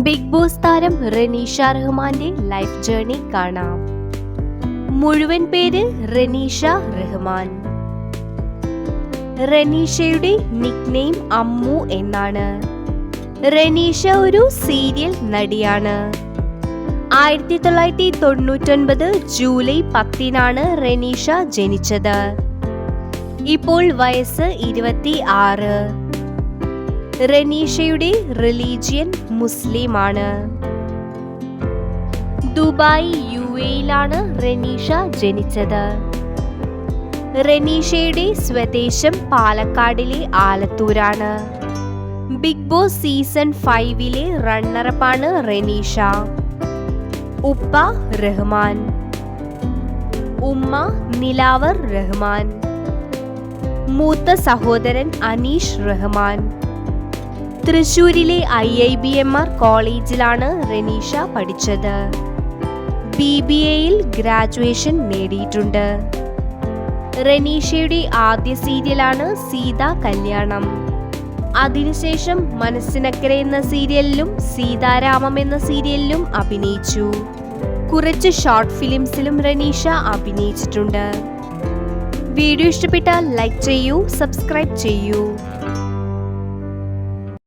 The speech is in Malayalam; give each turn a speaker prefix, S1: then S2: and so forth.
S1: ബിഗ് ബോസ് താരം റനീഷ റഹ്മാന്റെ ലൈഫ് ജേർണി കാണാം. മുഴുവൻ പേര് റനീഷ റഹ്മാൻ റനീഷയുടെ നിക്നെയിം അമ്മു എന്നാണ്. റനീഷ ഒരു സീരിയൽ നടിയാണ്. ആയിരത്തി തൊള്ളായിരത്തി തൊണ്ണൂറ്റൊൻപത് ജൂലൈ പത്തിനാണ് റനീഷ ജനിച്ചത്. ഇപ്പോൾ വയസ്സ് ഇരുപത്തി ആറ് റനീഷയുടെ റിലീജിയൻ മുസ്ലിമാണ്. ദുബായ് യു എയിലാണ് റനീഷ ജനിച്ചത്. റനീഷയുടെ സ്വദേശം പാലക്കാടിലെ ആലത്തൂരാണ്. ബിഗ് ബോസ് സീസൺ ഫൈവിലെ റണ്ണറപ്പാണ് റനീഷ. ഉപ്പ റഹ്മാൻ. ഉമ്മ നിലാവർ റഹ്മാൻ. മൂത്ത സഹോദരൻ അനീഷ് റഹ്മാൻ. തൃശൂരിലെ I I B M R കോളേജിലാണ് റനീഷ പഠിച്ചത്. ബി ബി എയിൽ ഗ്രാജുവേഷൻ നേടിയിട്ടുണ്ട്. റനീഷയുടെ ആദ്യ സീരിയലാണ് സീത കല്യാണം. അതിനുശേഷം മനസ്സിനക്കര എന്ന സീരിയലിലും സീതാരാമം എന്ന സീരിയലിലും അഭിനയിച്ചു. കുറച്ച് ഷോർട്ട് ഫിലിംസിലും റനീഷ അഭിനയിച്ചിട്ടുണ്ട്. വീഡിയോ ഇഷ്ടപ്പെട്ടാൽ ലൈക്ക് ചെയ്യൂ സബ്സ്ക്രൈബ് ചെയ്യൂ.